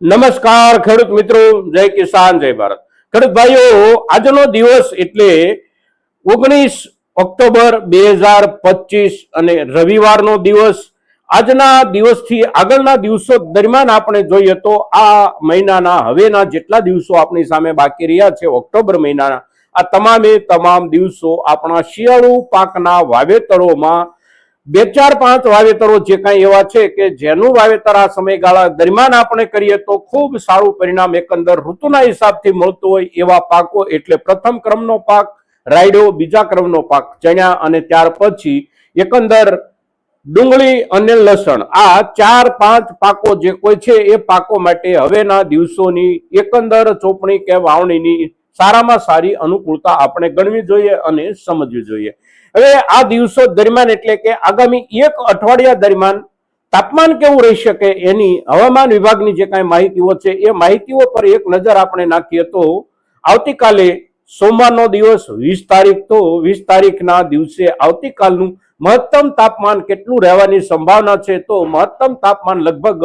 નમસ્કાર ખેડૂત મિત્રો, જય કિસાન, જય ભારત. ખેડૂત ભાઈઓ, આજનો દિવસ એટલે ઓગણીસ ઓક્ટોબર બે હજાર પચીસ અને રવિવારનો દિવસ. આજના દિવસથી આગળના દિવસો દરમિયાન આપણે જોઈએ તો આ મહિનાના હવેના જેટલા દિવસો આપણી સામે બાકી રહ્યા છે, ઓક્ટોબર મહિનાના, આ તમામે તમામ દિવસો આપણા શિયાળુ પાકના વાવેતરોમાં બે ચાર પાંચ વાવેતરો જે કાંઈ એવા છે કે જેનું વાવેતર આ સમયગાળા દરમિયાન આપણે કરીએ તો ખૂબ સારું પરિણામ એકંદર ઋતુના હિસાબથી મળતું હોય એવા પાકો એટલે પ્રથમ ક્રમનો પાક, રાયડો, બીજા ક્રમનો પાક ચણ્યા અને ત્યાર પછી એકંદર ડુંગળી અને લસણ. આ ચાર પાંચ પાકો જે કોઈ છે એ પાકો માટે હવેના દિવસોની એકંદર ચોપણી કે વાવણીની સારામાં સારી અનુકૂળતા આપણે ગણવી જોઈએ અને સમજવી જોઈએ. હવે આ દિવસો દરમિયાન એટલે કે આગામી એક અઠવાડિયા દરમિયાન તાપમાન કેવું રહી શકે એની હવામાન વિભાગની જે કાંઈ માહિતીઓ છે, એ માહિતીઓ પર એક નજર આપણે નાખીએ તો આવતીકાલે સોમવારનો દિવસ વીસ તારીખ તો વીસ તારીખના દિવસે આવતીકાલનું મહત્તમ તાપમાન કેટલું રહેવાની સંભાવના છે તો મહત્તમ તાપમાન લગભગ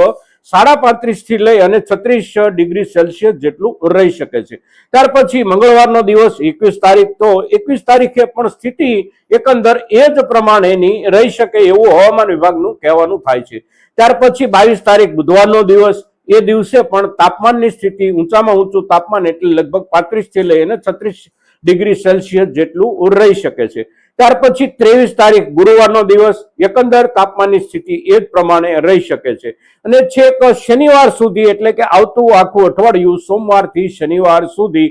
સાડા પાંત્રીસથી લઈ અને છત્રીસ ડિગ્રી સેલ્સિયસ જેટલું રહી શકે છે. ત્યાર પછી મંગળવારનો દિવસ એકવીસ તારીખ, તો એકવીસ તારીખે પણ સ્થિતિ એકંદર એ જ પ્રમાણેની રહી શકે એવું હવામાન વિભાગનું કહેવાનું થાય છે. ત્યાર પછી બાવીસ તારીખ બુધવારનો દિવસ, એ દિવસે પણ તાપમાનની સ્થિતિ ઊંચામાં ઊંચું તાપમાન એટલે લગભગ પાંત્રીસથી લઈ અને છત્રીસ ડિગ્રી સેલ્સિયસ જેટલું રહી શકે છે. ત્યાર પછી ત્રેવીસ તારીખ ગુરુવારનો દિવસ, એકંદર તાપમાનની સ્થિતિ એ જ પ્રમાણે રહી શકે છે. અને છેક શનિવાર સુધી, એટલે કે આવતું આખું અઠવાડિયું, સોમવારથી શનિવાર સુધી,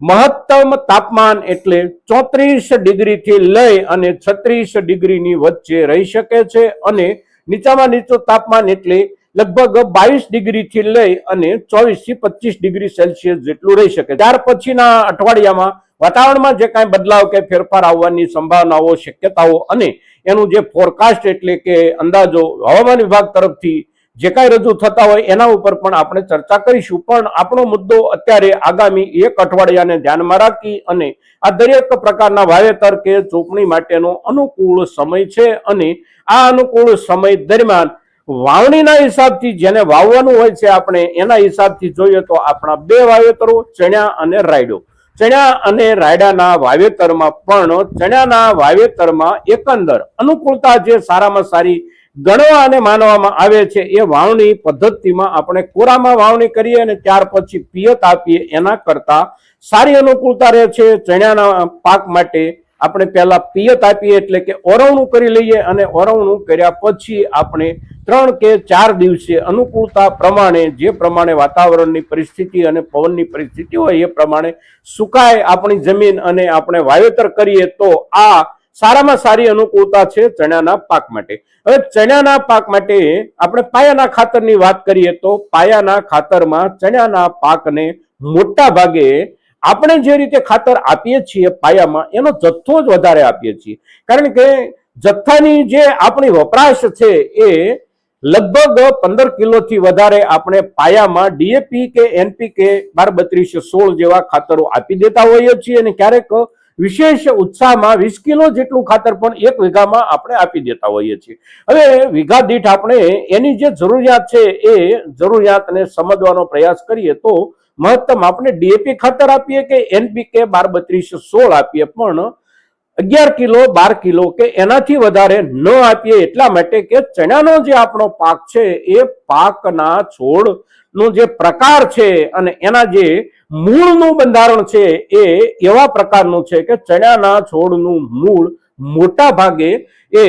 મહત્તમ તાપમાન એટલે ચોત્રીસ ડિગ્રીથી લઈ અને છત્રીસ ડિગ્રીની વચ્ચે રહી શકે છે અને નીચામાં નીચું તાપમાન એટલે લગભગ બાવીસ ડિગ્રીથી લઈ અને ચોવીસથી પચીસ ડિગ્રી સેલ્સિયસ જેટલું રહી શકે ત્યાર પછીના અઠવાડિયામાં વાતાવરણમાં જે કાંઈ બદલાવ કે ફેરફાર આવવાની સંભાવનાઓ, શક્યતાઓ અને એનું જે ફોરકાસ્ટ એટલે કે અંદાજો હવામાન વિભાગ તરફથી જે કાંઈ રજૂ થતા હોય એના ઉપર પણ આપણે ચર્ચા કરીશું. પણ આપણો મુદ્દો અત્યારે આગામી એક અઠવાડિયાને ધ્યાનમાં રાખી અને આ દરેક પ્રકારના વાવેતર કે ચોપણી માટેનો અનુકૂળ સમય છે અને આ અનુકૂળ સમય દરમિયાન વાવણીના હિસાબથી જેને વાવવાનું હોય છે આપણે એના હિસાબથી જોઈએ તો આપણા બે વાવેતરો, ચણ્યા અને રાયડો. ચણ્યા અને રાયડાના વાવેતરમાં પણ ચણ્યાના વાવેતરમાં એકંદર અનુકૂળતા જે સારામાં સારી ગણવા અને માનવામાં આવે છે એ વાવણી પદ્ધતિમાં આપણે કોરામાં વાવણી કરીએ અને ત્યાર પછી પિયત આપીએ એના કરતા સારી અનુકૂળતા રહે છે ચણ્યાના પાક માટે આપણે પહેલા પિયત આપીએ એટલે કે ઓરવણું કરી લઈએ અને ઓરવણું કર્યા પછી આપણે ત્રણ કે ચાર દિવસે અનુકૂળતા પ્રમાણે જે પ્રમાણે વાતાવરણની પરિસ્થિતિ અને પવનની પરિસ્થિતિ હોય એ પ્રમાણે સુકાય આપણી જમીન અને આપણે વાવેતર કરીએ તો આ સારામાં સારી અનુકૂળતા છે ચણાના પાક માટે. હવે ચણાના પાક માટે આપણે પાયાના ખાતરની વાત કરીએ તો પાયાના ખાતરમાં ચણાના પાકને મોટા ભાગે આપણે જે રીતે ખાતર આપીએ છીએ પાયામાં, એનો જથ્થો જ વધારે આપીએ છીએ. કારણ કે જથ્થાની જે આપણી વપરાશ છે એ લગભગ પંદર કિલોથી વધારે આપણે પાયામાં ડીએપી કે એનપીકે બાર બત્રીસ સોળ જેવા ખાતરો આપી દેતા હોઈએ છીએ અને ક્યારેક વિશેષ ઉત્સાહમાં વીસ કિલો જેટલું ખાતર પણ એક વીઘામાં આપણે આપી દેતા હોઈએ છીએ. હવે વીઘા દીઠ આપણે એની જે જરૂરિયાત છે એ જરૂરિયાતને સમજવાનો પ્રયાસ કરીએ તો મહત્તમ આપણે ડીએપી ખાતર આપીએ કે એનપીકે બાર બત્રીસ સોળ આપીએ, પણ અગિયાર કિલો, બાર કિલો કે એનાથી વધારે ન આપીએ એટલા માટે કે ચણાનો જે આપણો પાક છે, એ પાકના છોડનો જે પ્રકાર છે અને એના જે મૂળનું બંધારણ છે, એ એવા પ્રકારનું છે કે ચણાના છોડનું મૂળ મોટા ભાગે એ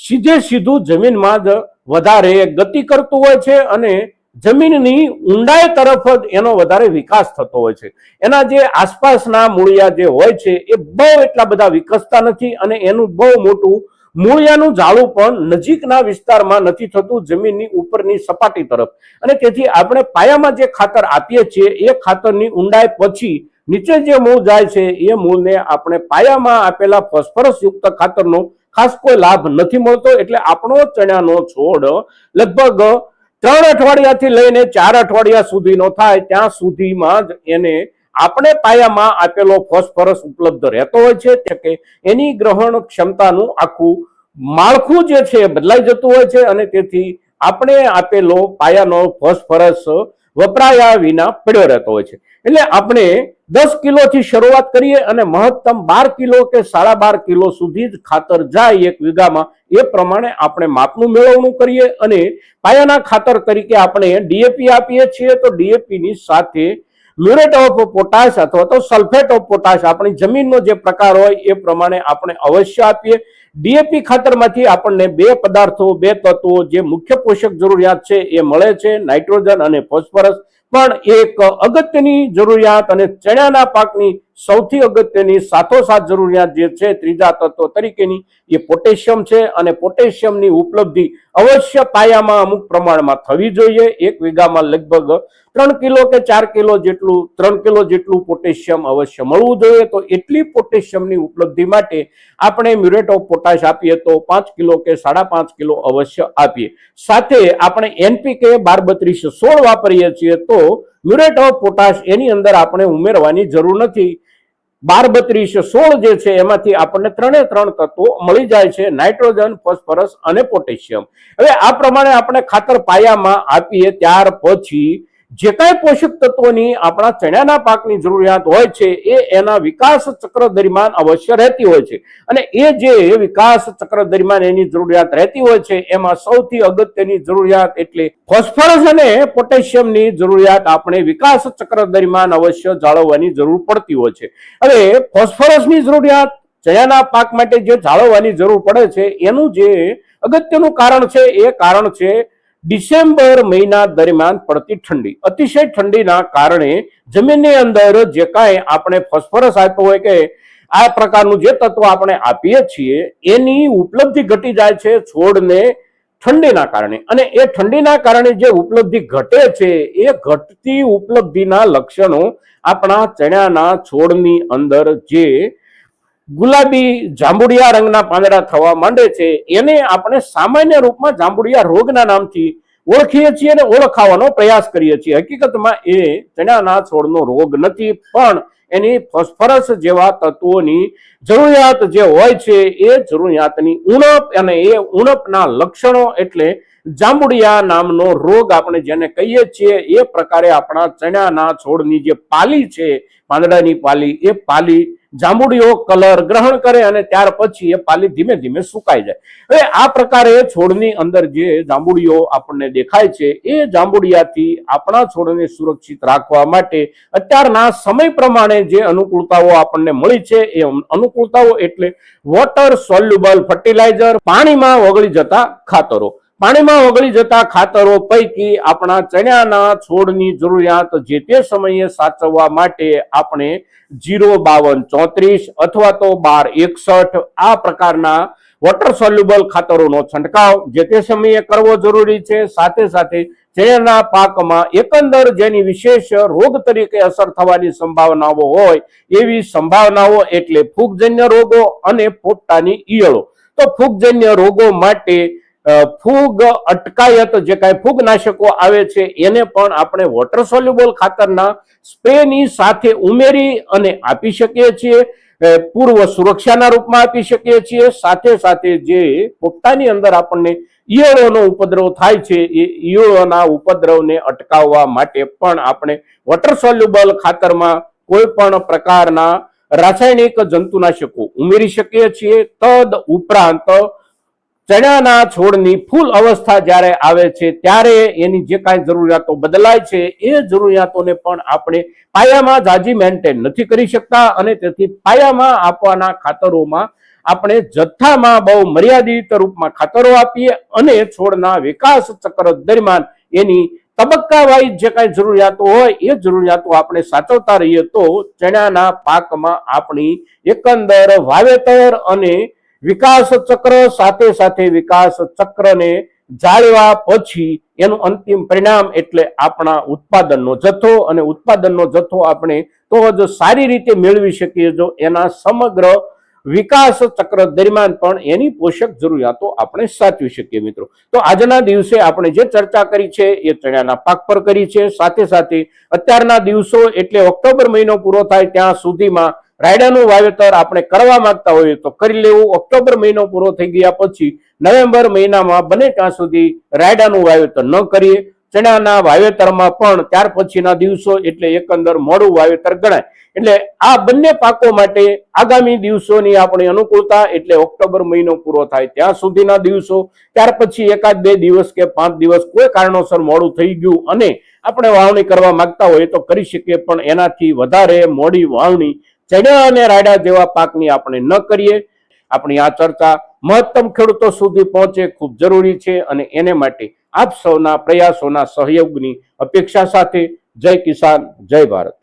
સીધે સીધું જમીનમાં જ વધારે ગતિ કરતું હોય છે અને જમીનની ઊંડાઈ તરફ જ એનો વધારે વિકાસ થતો હોય છે. એના જે આસપાસના મૂળિયા જે હોય છે, એ બહુ એટલા બધા વિકસતા નથી અને એનું બહુ મોટું મૂળિયાનું ઝાડું પણ નજીકના વિસ્તારમાં નથી થતું જમીનની ઉપરની સપાટી તરફ. અને તેથી આપણે પાયામાં જે ખાતર આપીએ છીએ, એ ખાતરની ઊંડાઈ પછી નીચે જે મૂળ જાય છે, એ મૂળને આપણે પાયામાં આપેલા ફોસ્ફરસ યુક્ત ખાતરનો ખાસ કોઈ લાભ નથી મળતો, એટલે આપણો ચણાનો છોડ લગભગ ત્રણ અઠવાડિયાથી લઈને ચાર અઠવાડિયા સુધીનો થાય, ત્યાં સુધીમાં જ એને આપણે પાયામાં આપેલો ફોસ્ફરસ ઉપલબ્ધ રહેતો હોય છે, એટલે કે એની ગ્રહણ ક્ષમતાનું આખું માળખું જે છે બદલાઈ જતું હોય છે અને તેથી આપણે આપેલો પાયાનો ફોસ્ફરસ વપરાયા વિના પડ્યો રહેતો હોય છે. એટલે આપણે દસ કિલોથી શરૂઆત કરીએ અને મહત્તમ બાર કિલો કે સાડા બાર કિલો સુધી જ ખાતર જાય એક વીઘામાં. એ પ્રમાણે આપણે માપનું મેળવણું કરીએ અને પાયાના ખાતર તરીકે આપણે ડીએપી આપીએ છીએ. તો ડીએપી ની સાથે મ્યુરેટ ઓફ પોટાશ અથવા તો સલ્ફેટ ઓફ પોટાશ આપણી જમીનનો જે પ્રકાર હોય એ પ્રમાણે આપણે અવશ્ય આપીએ. ડીએપી ખાતરમાંથી આપણને બે પદાર્થો, બે તત્વો જે મુખ્ય પોષક જરૂરિયાત છે એ મળે છે. નાઇટ્રોજન અને ફોસ્ફરસ. પણ એક અગત્યની જરૂરિયાત અને ચણાના પાકની સૌથી અગત્યની સાથોસાથ જરૂરિયાત જે છે, ત્રીજા તત્વ તરીકેની, એ પોટેશિયમ છે અને પોટેશિયમની ઉપલબ્ધિ અવશ્ય પાયામાં અમુક પ્રમાણમાં થવી જોઈએ. એક વીઘામાં લગભગ ત્રણ કિલો કે ચાર કિલો જેટલું, ત્રણ કિલો જેટલું પોટેશિયમ અવશ્ય મળવું જોઈએ. તો એટલી પોટેશિયમની ઉપલબ્ધિ માટે આપણે મ્યુરેટ ઓફ પોટાશ આપીએ તો પાંચ કિલો કે સાડા પાંચ કિલો અવશ્ય આપીએ. સાથે આપણે એનપીકે બાર બત્રીસ સોળ વાપરીએ છીએ તો મ્યુરેટ ઓફ પોટાશ એની અંદર આપણે ઉમેરવાની જરૂર નથી. બાર બત્રીસ સોળ જે છે, એમાંથી આપણને ત્રણે ત્રણ તત્વો મળી જાય છે, નાઇટ્રોજન, ફોસ્ફરસ અને પોટેશિયમ. હવે આ પ્રમાણે આપણે ખાતર પાયામાં આપીએ ત્યાર પછી જે કાંઈ પોષક તત્વોની આપણા ચણાના પાકની જરૂરિયાત હોય છે, એ એના વિકાસ ચક્ર દરમિયાન અવશ્ય રહેતી હોય છે. અને એ જે વિકાસ ચક્ર દરમિયાન એની જરૂરિયાત રહેતી હોય છે, એમાં સૌથી અગત્યની જરૂરિયાત એટલે ફોસ્ફરસ અને પોટેશિયમની જરૂરિયાત આપણે વિકાસ ચક્ર દરમિયાન અવશ્ય જાળવવાની જરૂર પડતી હોય છે. હવે ફોસ્ફરસની જરૂરિયાત ચણાના પાક માટે જે જાળવવાની જરૂર પડે છે, એનું જે અગત્યનું કારણ છે, એ કારણ છે ડિસેમ્બર મહિના દરમિયાન પડતી ઠંડી. અતિશય ઠંડીના કારણે જમીનની અંદર જે કાંઈ આપણે ફોસ્ફરસ આપ્યો હોય કે આ પ્રકારનું જે તત્વ આપણે આપીએ છીએ, એની ઉપલબ્ધિ ઘટી જાય છે છોડને ઠંડીના કારણે. અને એ ઠંડીના કારણે જે ઉપલબ્ધિ ઘટે છે, એ ઘટતી ઉપલબ્ધિના લક્ષણો આપણા ચણાના છોડની અંદર જે ગુલાબી જાંબુડિયા રંગના પાંદડા થવા માંડે છે. એને આપણે સામાન્ય રૂપમાં જાંબુડિયા રોગના નામથી ઓળખીએ છીએ અને ઓળખાવાનો પ્રયાસ કરીએ છીએ. હકીકતમાં એ ચણાના છોડનો રોગ નથી, પણ એની ફોસ્ફરસ જેવા તત્વોની જરૂરિયાત જે હોય છે, એ જરૂરિયાતની ઉણપ અને એ ઉણપના લક્ષણો એટલે જાંબુડિયા નામનો રોગ આપણે જેને કહીએ છીએ, એ પ્રકારે આપણા ચણાના છોડની જે પાલી છે, પાંદડાની પાલી, એ પાલી જાંબુડીઓ કલર ગ્રહણ કરે અને ત્યાર પછી એ પાલી ધીમે ધીમે સુકાઈ જાય. હવે આ પ્રકારે છોડની અંદર જે જાંબુડીઓ આપણને દેખાય છે, એ જાંબુડિયાથી આપણા છોડને સુરક્ષિત રાખવા માટે અત્યારના સમય પ્રમાણે જે અનુકૂળતાઓ આપણને મળી છે, એ અનુકૂળતાઓ એટલે વોટર સોલ્યુબલ ફર્ટિલાઇઝર પાણીમાં ઓગળી જતા ખાતરો. પાણીમાં ઓગળી જતા ખાતરો પૈકી આપણા ચણાના છોડની જરૂરિયાત જે તે સમયે સાચવવા માટે આપણે જીરો, બાવન, ચોત્રીસ અથવા તો બાર, એકસઠ આ પ્રકારના વોટર સોલ્યુબલ ખાતરોનો છંટકાવ જે તે સમયે કરવો જરૂરી છે. સાથે સાથે ચણાના પાકમાં એકંદર જેની વિશેષ રોગ તરીકે અસર થવાની સંભાવનાઓ હોય એવી સંભાવનાઓ એટલે ફૂગજન્ય રોગો અને પોપટાની ઈયળો. તો ફૂગજન્ય રોગો માટે ફૂગ અટકાયત જે કાંઈ ફૂગનાશકો આવે છે, એને પણ આપણે વોટર સોલ્યુબલ ખાતરના સ્પ્રેની સાથે ઉમેરી અને આપી શકીએ છીએ. પૂર્વ સુરક્ષાના રૂપમાં આપી શકીએ છીએ. સાથે સાથે જે પોપટાની અંદર આપણને ઈયળોનો ઉપદ્રવ થાય છે, એ ઈયળોના ઉપદ્રવને અટકાવવા માટે પણ આપણે વોટર સોલ્યુબલ ખાતરમાં કોઈ પણ પ્રકારના રાસાયણિક જંતુનાશકો ઉમેરી શકીએ છીએ. તદ ઉપરાંત ચણાના છોડની ફૂલ અવસ્થા જ્યારે આવે છે, ત્યારે એની જે કાંઈ જરૂરિયાતો બદલાય છે, એ જરૂરિયાતોને પણ આપણે પાયામાં જાજી મેન્ટેન નથી કરી શકતા અને તેથી પાયામાં આપવાના ખાતરોમાં આપણે જથ્થામાં બહુ મર્યાદિત રૂપમાં ખાતરો આપીએ અને છોડના વિકાસ ચક્ર દરમિયાન એની તબક્કાવાઇઝ જે કાંઈ જરૂરિયાતો હોય, એ જરૂરિયાતો આપણે સાચવતા રહીએ તો ચણાના પાકમાં આપણી એકંદર વાવેતર અને વિકાસ ચક્ર સાથે સાથે વિકાસ ચક્રને જાળવા પછી એનું અંતિમ પરિણામ એટલે આપણા ઉત્પાદનનો જથ્થો. અને ઉત્પાદનનો જથ્થો આપણે તો જ સારી રીતે મેળવી શકીએ જો એના સમગ્ર વિકાસ ચક્ર દરમિયાન પણ એની પોષક જરૂરિયાતો આપણે સાચવી શકીએ મિત્રો. તો આજના દિવસે આપણે જે ચર્ચા કરી છે એ ચણાના પાક પર કરી છે. સાથે સાથે અત્યારના દિવસો એટલે ઓક્ટોબર મહિનો પૂરો થાય ત્યાં સુધીમાં રાયડાનું વાવેતર આપણે કરવા માંગતા હોઈએ તો કરી લેવું. ઓક્ટોબર મહિનો પૂરો થઈ ગયા પછી નવેમ્બર મહિનામાં બને ત્યાં સુધી રાયડાનું વાવેતર ન કરીએ. ચણાના વાવેતરમાં પણ ત્યાર પછીના દિવસો એટલે એકંદર મોડું વાવેતર ગણાય. એટલે આ બંને પાકો માટે આગામી દિવસોની આપણી અનુકૂળતા એટલે ઓક્ટોબર મહિનો પૂરો થાય ત્યાં સુધીના દિવસો. ત્યાર પછી એકાદ બે દિવસ કે પાંચ દિવસ કોઈ કારણોસર મોડું થઈ ગયું અને આપણે વાવણી કરવા માંગતા હોય તો કરી શકીએ, પણ એનાથી વધારે મોડી વાવણી ચણા અને રાયડા જેવા પાકની આપણે ન કરીએ. આપણી આ ચર્ચા મહત્તમ ખેડૂતો સુધી પહોંચે ખૂબ જરૂરી છે અને એને માટે આપ સૌના પ્રયાસોના સહયોગની અપેક્ષા સાથે જય કિસાન, જય ભારત.